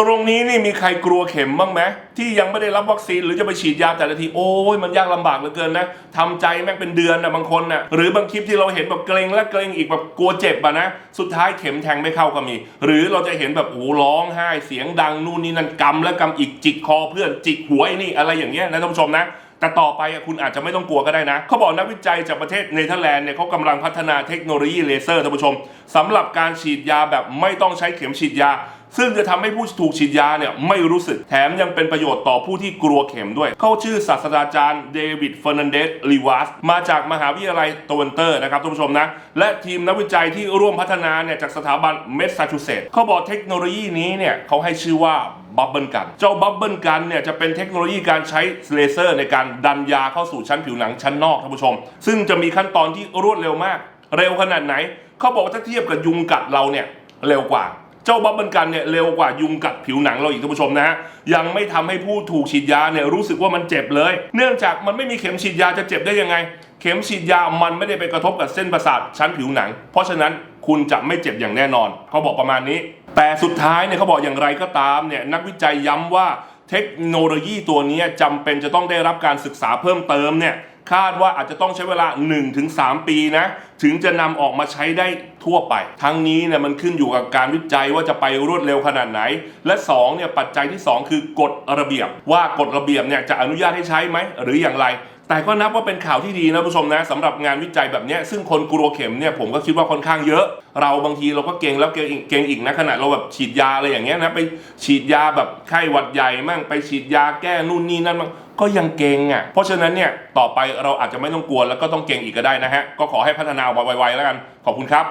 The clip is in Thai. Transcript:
ตรงนี้นี่มีใครกลัวเข็มบ้างไหมที่ยังไม่ได้รับวัคซีนหรือจะไปฉีดยาแต่ละทีโอ้ยมันยากลำบากเหลือเกินนะทำใจแม่งเป็นเดือนนะบางคนนะหรือบางคลิปที่เราเห็นแบบเกรงและเกรงอีกแบบกลัวเจ็บอะนะสุดท้ายเข็มแทงไม่เข้าก็มี หรือเราจะเห็นแบบโอ้ร้องไห้เสียงดังนู่นนี่นั่นกำและกำอีกจิกคอเพื่อนจิกหัวไอ้นี่อะไรอย่างเงี้ยนะท่านผู้ชมนะแต่ต่อไปคุณอาจจะไม่ต้องกลัวก็ได้นะ เขาบอกนักวิจัยจากประเทศเนเธอร์แลนด์เนี่ยเขากำลังพัฒนาเทคโนโลยีเลเซอร์ท่านผู้ชมสำหรับการฉีดยาแบบไม่ต้องใช้เข็มฉีดยา ซึ่งจะทำให้ผู้ถูกฉีดยาเนี่ยไม่รู้สึกแถมยังเป็นประโยชน์ต่อผู้ที่กลัวเข็มด้วย เขาชื่อศาสตราจารย์เดวิดเฟอร์นันเดสลีวัสมาจากมหาวิทยาลัยโตเวนเตอร์นะครับท่านผู้ชมนะ และทีมนักวิจัยที่ร่วมพัฒนาเนี่ยจากสถาบันเมสซาชูเซตส์เขาบอกเทคโนโลยีนี้เนี่ยเขาให้ชื่อว่าบับเบิลกัน เจ้าบับเบิลกันเนี่ยจะเป็นเทคโนโลยีการใช้เลเซอร์ในการดันยาเข้าสู่ชั้นผิวหนังชั้นนอกท่านผู้ชม ซึ่งจะมีขั้นตอนที่รวดเร็วมาก เร็วขนาดไหน เขาบอกว่าถ้าเทียบกับยุงกัดเราเนี่ยเร็วกว่า เจ้าบับเบิลกันเนี่ยเร็วกว่ายุงกัดผิวหนังเราอีกท่านผู้ชมนะฮะยังไม่ทำให้ผู้ถูกฉีดยาเนี่ยรู้สึกว่ามันเจ็บเลย เนื่องจากมันไม่มีเข็มฉีดยาจะเจ็บได้ยังไง เข็มฉีดยามันไม่ได้ไปกระทบกับเส้นประสาทชั้นผิวหนัง เพราะฉะนั้นคุณจะไม่เจ็บอย่างแน่นอนเขาบอกประมาณนี้ แต่สุดท้ายเนี่ยเขาบอกอย่างไรก็ตามเนี่ยนักวิจัยย้ำว่าเทคโนโลยีตัวนี้จำเป็นจะต้องได้รับการศึกษาเพิ่มเติมเนี่ย คาดว่าอาจจะต้องใช้เวลา 1-3 ปีนะ ถึงจะนำออกมาใช้ได้ทั่วไป ทั้งนี้เนี่ยมันขึ้นอยู่กับการวิจัยว่าจะไปรวดเร็วขนาดไหน และ2เนี่ยปัจจัยที่ 2 คือกฎระเบียบ ว่ากฎระเบียบเนี่ยจะอนุญาตให้ใช้ไหมหรืออย่างไร แต่ก็นับว่าเป็นข่าวที่ดีนะผู้ชมนะสำหรับงานวิจัยแบบนี้ซึ่งคนกลัวเข็มเนี่ยผมก็คิดว่าค่อนข้างเยอะ เราบางทีเราก็เก่งแล้วเก่งอีกเก่งอีกนะขณะเราแบบฉีดยาอะไรอย่างเงี้ยนะไปฉีดยาแบบไข้หวัดใหญ่มั่งไปฉีดยาแก้นู่นนี่นั่นมั่งก็ยังเก่งอะ เพราะฉะนั้นเนี่ยต่อไปเราอาจจะไม่ต้องกลัวแล้วก็ต้องเก่งอีกก็ได้นะฮะก็ขอให้พัฒนาไวๆแล้วกันขอบคุณครับ